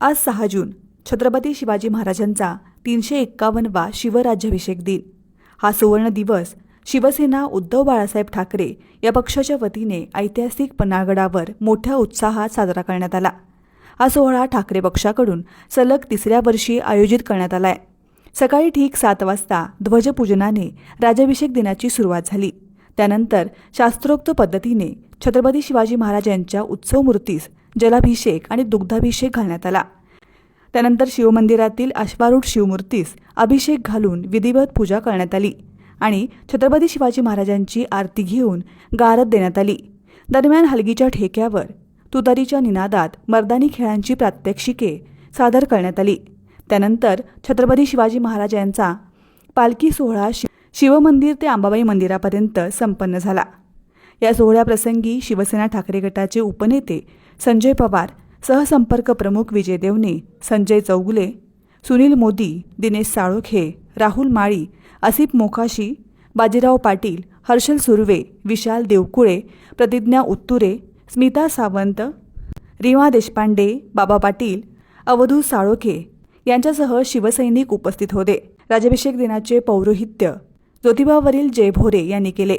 आज सहा जून छत्रपती शिवाजी महाराजांचा तीनशे एक्कावनवा शिवराज्याभिषेक दिन. हा सुवर्ण दिवस शिवसेना उद्धव बाळासाहेब ठाकरे या पक्षाच्या वतीने ऐतिहासिक पन्हाळगडावर मोठ्या उत्साहात साजरा करण्यात आला. हा सोहळा ठाकरे पक्षाकडून सलग तिसऱ्या वर्षी आयोजित करण्यात आला आहे सकाळी ठीक सात वाजता ध्वजपूजनाने राज्याभिषेक दिनाची सुरुवात झाली. त्यानंतर शास्त्रोक्त पद्धतीने छत्रपती शिवाजी महाराज यांच्या उत्सव मूर्तीस जलाभिषेक आणि दुग्धाभिषेक घालण्यात आला. त्यानंतर शिवमंदिरातील अश्वारूढ शिवमूर्तीस अभिषेक घालून विधिवत पूजा करण्यात आली आणि छत्रपती शिवाजी महाराजांची आरती घेऊन गारद देण्यात आली. दरम्यान हलगीच्या ठेक्यावर तुतारीच्या निनादात मर्दानी खेळांची प्रात्यक्षिके सादर करण्यात आली. त्यानंतर छत्रपती शिवाजी महाराज यांचा पालखी सोहळा शि शिवमंदिर ते अंबाबाई मंदिरापर्यंत संपन्न झाला. या सोहळ्याप्रसंगी शिवसेना ठाकरे गटाचे उपनेते संजय पवार सहसंपर्क प्रमुख विजय देवणे संजय चौगुले सुनील मोदी दिनेश साळोखे राहुल माळी आसिफ मोकाशी बाजीराव पाटील हर्षल सुर्वे विशाल देवकुळे प्रतिज्ञा उत्तुरे स्मिता सावंत रीमा देशपांडे बाबा पाटील अवधू साळोखे यांच्यासह शिवसैनिक उपस्थित होते. राज्याभिषेक दिनाचे पौरोहित्य ज्योतिबावरील जय भोरे यांनी केले.